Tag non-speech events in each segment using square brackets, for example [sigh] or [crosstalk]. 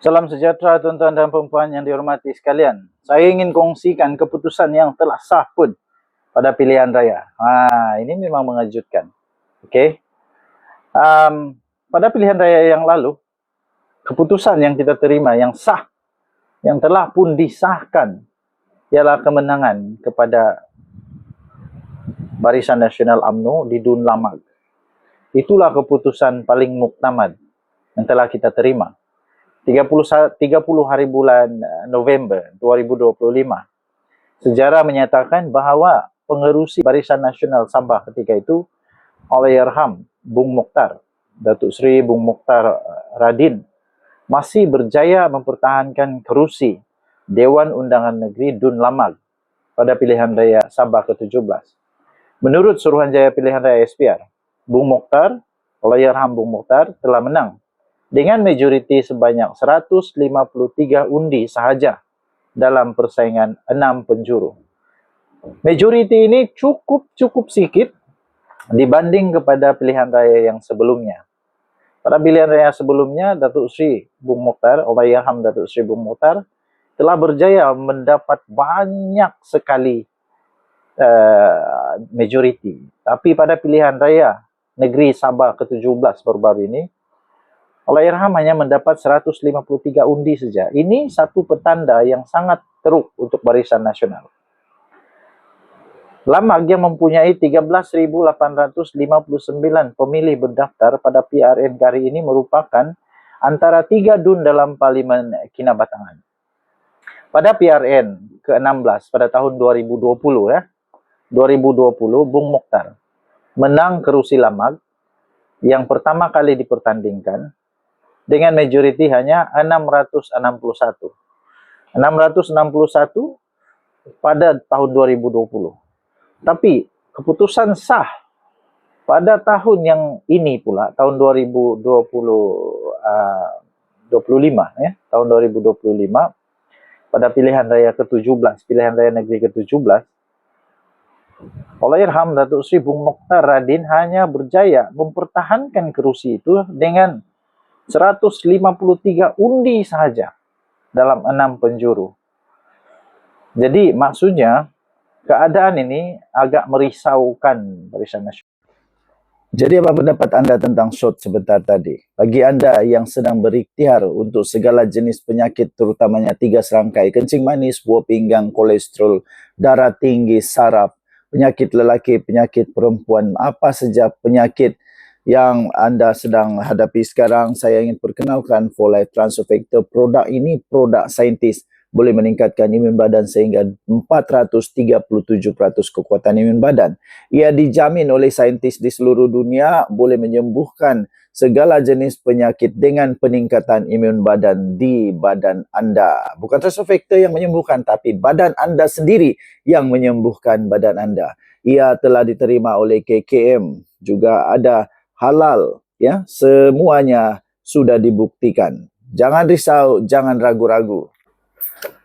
Salam sejahtera tuan-tuan dan perempuan yang dihormati sekalian. Saya ingin kongsikan keputusan yang telah sah pun pada pilihan raya. Ha, ini memang mengejutkan. Okey. Um, pada pilihan raya yang lalu, keputusan yang kita terima yang sah, yang telah pun disahkan, ialah kemenangan kepada Barisan Nasional UMNO di Dun Lamag. Itulah keputusan paling muktamad yang telah kita terima. 30, 30 hari bulan eh, November 2025. Sejarah menyatakan bahawa pengerusi Barisan Nasional Sabah ketika itu Allahyarham Bung Mukhtar, Datuk Seri Bung Mukhtar eh, Radin masih berjaya mempertahankan kerusi Dewan Undangan Negeri Dun Lamag pada pilihan raya Sabah ke-17. Menurut Suruhanjaya Pilihan Raya SPR, Bung Mukhtar, Allahyarham Bung Mukhtar telah menang dengan majoriti sebanyak 153 undi sahaja dalam persaingan enam penjuru. Majoriti ini cukup-cukup sikit dibanding kepada pilihan raya yang sebelumnya. Pada pilihan raya sebelumnya, Datuk Sri Bung Mukhtar, Allahyarham Datuk Sri Bung Mukhtar, telah berjaya mendapat banyak sekali uh, majoriti. Tapi pada pilihan raya negeri Sabah ke-17 baru-baru ini, Allahyarham hanya mendapat 153 undi saja. Ini satu petanda yang sangat teruk untuk barisan nasional. Lamag yang mempunyai 13.859 pemilih berdaftar pada PRN kali ini merupakan antara tiga dun dalam Parlimen Kinabatangan. Pada PRN ke-16 pada tahun 2020 ya, 2020 Bung Mokhtar menang kerusi Lamag yang pertama kali dipertandingkan dengan majoriti hanya 661. 661 pada tahun 2020. Tapi keputusan sah pada tahun yang ini pula, tahun 2020 uh, 25 ya, tahun 2025 pada pilihan raya ke-17, pilihan raya negeri ke-17 Allahyarham Datuk Sri Bung Mokhtar Radin hanya berjaya mempertahankan kerusi itu dengan 153 undi sahaja dalam enam penjuru. Jadi maksudnya keadaan ini agak merisaukan Barisan Nasional. Jadi apa pendapat anda tentang shot sebentar tadi? Bagi anda yang sedang berikhtiar untuk segala jenis penyakit terutamanya tiga serangkai, kencing manis, buah pinggang, kolesterol, darah tinggi, saraf, penyakit lelaki, penyakit perempuan, apa saja penyakit yang anda sedang hadapi sekarang, saya ingin perkenalkan For Life Transfer Factor. Produk ini produk saintis boleh meningkatkan imun badan sehingga 437% kekuatan imun badan. Ia dijamin oleh saintis di seluruh dunia boleh menyembuhkan segala jenis penyakit dengan peningkatan imun badan di badan anda. Bukan transfer factor yang menyembuhkan tapi badan anda sendiri yang menyembuhkan badan anda. Ia telah diterima oleh KKM. Juga ada halal ya semuanya sudah dibuktikan. Jangan risau jangan ragu-ragu.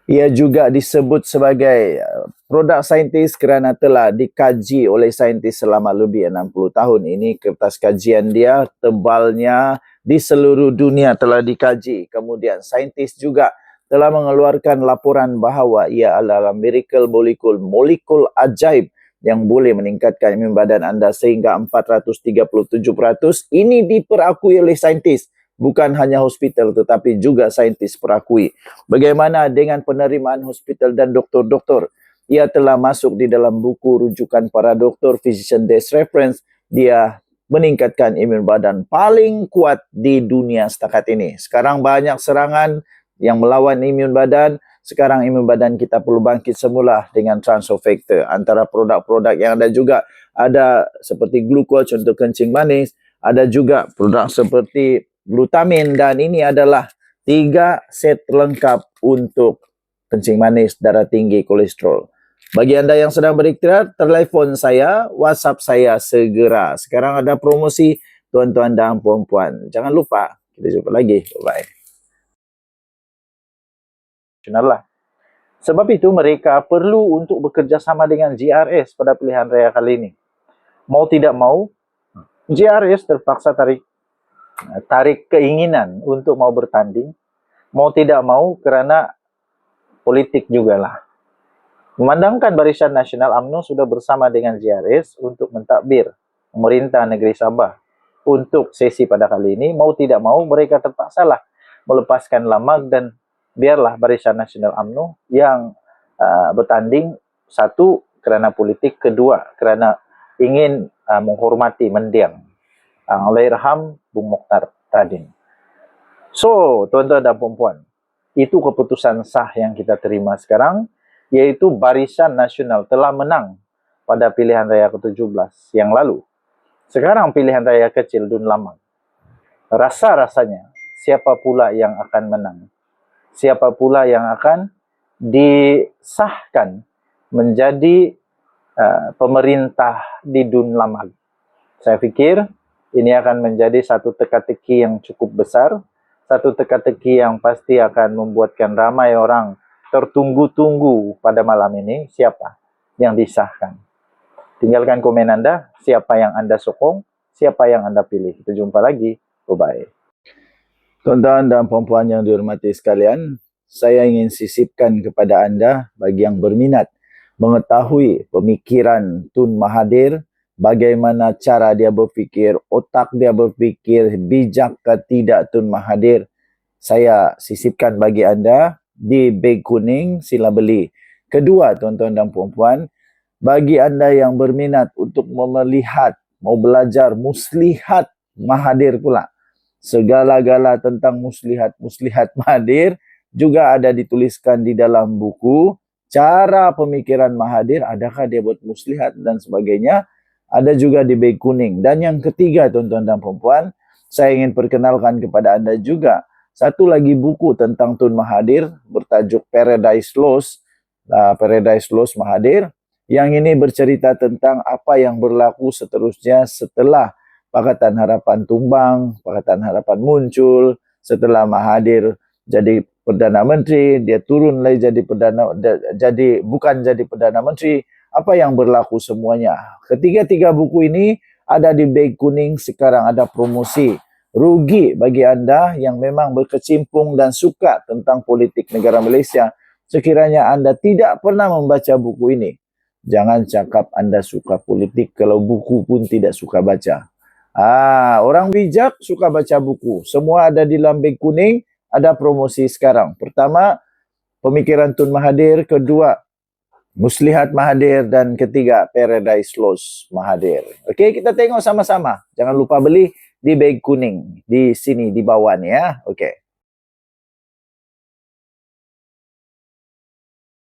Ia juga disebut sebagai uh, produk saintis kerana telah dikaji oleh saintis selama lebih 60 tahun. Ini kertas kajian dia tebalnya di seluruh dunia telah dikaji. Kemudian saintis juga telah mengeluarkan laporan bahawa ia adalah miracle molekul molekul ajaib yang boleh meningkatkan imun badan anda sehingga 437%. Ini diperakui oleh saintis. Bukan hanya hospital tetapi juga saintis perakui. Bagaimana dengan penerimaan hospital dan doktor-doktor? Ia telah masuk di dalam buku rujukan para doktor Physician Desk Reference. Dia meningkatkan imun badan paling kuat di dunia setakat ini. Sekarang banyak serangan yang melawan imun badan sekarang imun badan kita perlu bangkit semula dengan transfer factor antara produk-produk yang ada juga ada seperti glukos contoh kencing manis ada juga produk seperti glutamin dan ini adalah tiga set lengkap untuk kencing manis darah tinggi kolesterol. Bagi anda yang sedang berikhtiar telefon saya whatsapp saya segera. Sekarang ada promosi tuan-tuan dan puan-puan. Jangan lupa kita jumpa lagi. Bye bye lah. Sebab itu mereka perlu untuk bekerjasama dengan GRS pada pilihan raya kali ini. Mau tidak mau, GRS terpaksa tarik tarik keinginan untuk mau bertanding mau tidak mau kerana politik jugalah. Memandangkan Barisan Nasional UMNO sudah bersama dengan ZRS untuk mentadbir pemerintah negeri Sabah untuk sesi pada kali ini, mau tidak mau mereka terpaksalah melepaskan lamag dan biarlah Barisan Nasional UMNO yang uh, bertanding satu kerana politik, kedua kerana ingin uh, menghormati mendiang uh, Allahyarham Bung Mokhtar Radin. So, tuan-tuan dan puan-puan, itu keputusan sah yang kita terima sekarang yaitu Barisan Nasional telah menang pada pilihan raya ke-17 yang lalu. Sekarang pilihan raya kecil Dun Lamang. Rasa-rasanya siapa pula yang akan menang? Siapa pula yang akan disahkan menjadi uh, pemerintah di Dun Lamang? Saya fikir ini akan menjadi satu teka-teki yang cukup besar, satu teka-teki yang pasti akan membuatkan ramai orang tertunggu-tunggu pada malam ini siapa yang disahkan. Tinggalkan komen Anda, siapa yang Anda sokong, siapa yang Anda pilih. Kita jumpa lagi. Bye-bye. Tuan-tuan dan puan-puan yang dihormati sekalian, saya ingin sisipkan kepada Anda bagi yang berminat mengetahui pemikiran Tun Mahathir, bagaimana cara dia berfikir, otak dia berfikir, bijak ke tidak Tun Mahathir. Saya sisipkan bagi Anda di beg kuning sila beli. Kedua tuan-tuan dan puan-puan, bagi anda yang berminat untuk melihat, mau belajar muslihat Mahathir pula. Segala-gala tentang muslihat-muslihat [laughs] Mahathir juga ada dituliskan di dalam buku. Cara pemikiran Mahathir, adakah dia buat muslihat dan sebagainya. Ada juga di beg kuning. Dan yang ketiga tuan-tuan dan puan-puan, saya ingin perkenalkan kepada anda juga satu lagi buku tentang Tun Mahathir bertajuk Paradise Lost, uh, Paradise Lost Mahathir. Yang ini bercerita tentang apa yang berlaku seterusnya setelah Pakatan Harapan tumbang, Pakatan Harapan muncul, setelah Mahathir jadi Perdana Menteri, dia turun lagi jadi Perdana jadi bukan jadi Perdana Menteri, apa yang berlaku semuanya. Ketiga-tiga buku ini ada di beg kuning sekarang ada promosi rugi bagi anda yang memang berkecimpung dan suka tentang politik negara Malaysia sekiranya anda tidak pernah membaca buku ini. Jangan cakap anda suka politik kalau buku pun tidak suka baca. Ah, orang bijak suka baca buku. Semua ada di lambeng kuning, ada promosi sekarang. Pertama, pemikiran Tun Mahathir. Kedua, Muslihat Mahathir. Dan ketiga, Paradise Lost Mahathir. Okey, kita tengok sama-sama. Jangan lupa beli di beg kuning di sini di bawah ni ya. Okey.